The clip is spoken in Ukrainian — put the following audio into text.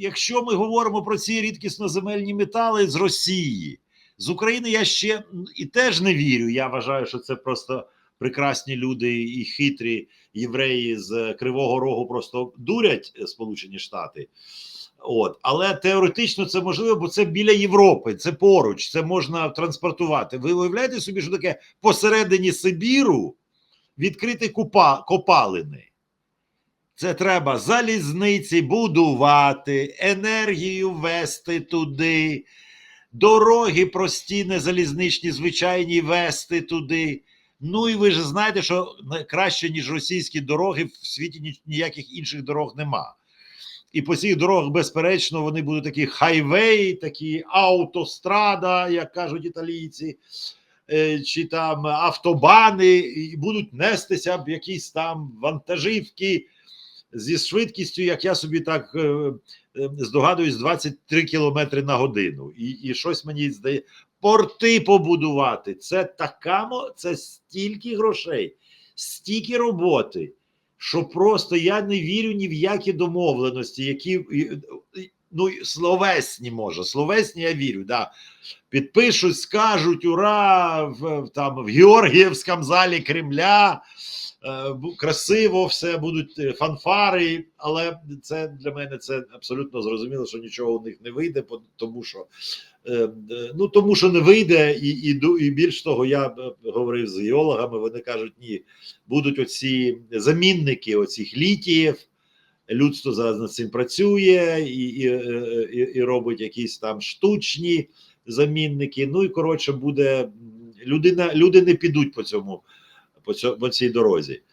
якщо ми говоримо про ці рідкісноземельні метали з Росії, з України я ще і теж не вірю. Я вважаю, що це просто прекрасні люди і хитрі євреї з Кривого Рогу просто дурять Сполучені Штати. От, але теоретично це можливо, бо це біля Європи, це поруч, це можна транспортувати. Ви уявляєте собі, що таке посередині Сибіру відкрити купа, копалини? Це треба залізниці будувати, енергію вести туди, дороги прості, не залізничні, звичайні вести туди. Ну і ви ж знаєте, що краще, ніж російські дороги, в світі ніяких інших дорог нема. І по цих дорогах, безперечно, вони будуть такі хайвей, такі автострада, як кажуть італійці, е, чи там автобани, і будуть нестися б якісь там вантажівки зі швидкістю, як я собі так е, е, здогадуюсь, 23 кілометри на годину. І, і щось мені здає. Порти побудувати. Це така, це стільки грошей, стільки роботи, що просто я не вірю ні в які домовленості, які ну словесні може. Словесні я вірю. Да. Підпишуть, скажуть ура в, там в Георгіївському залі Кремля. е, Красиво все будуть е, фанфари, але це для мене це абсолютно зрозуміло, що нічого у них не вийде, тому що е, ну тому що не вийде, і, і, і більш того, я говорив з геологами. Вони кажуть, ні, будуть оці замінники оцих літіїв. Людство зараз над цим працює і, і, е, і, і робить якісь там штучні замінники. Ну і коротше, буде людина, люди не підуть по цьому по, цьому, по цій дорозі.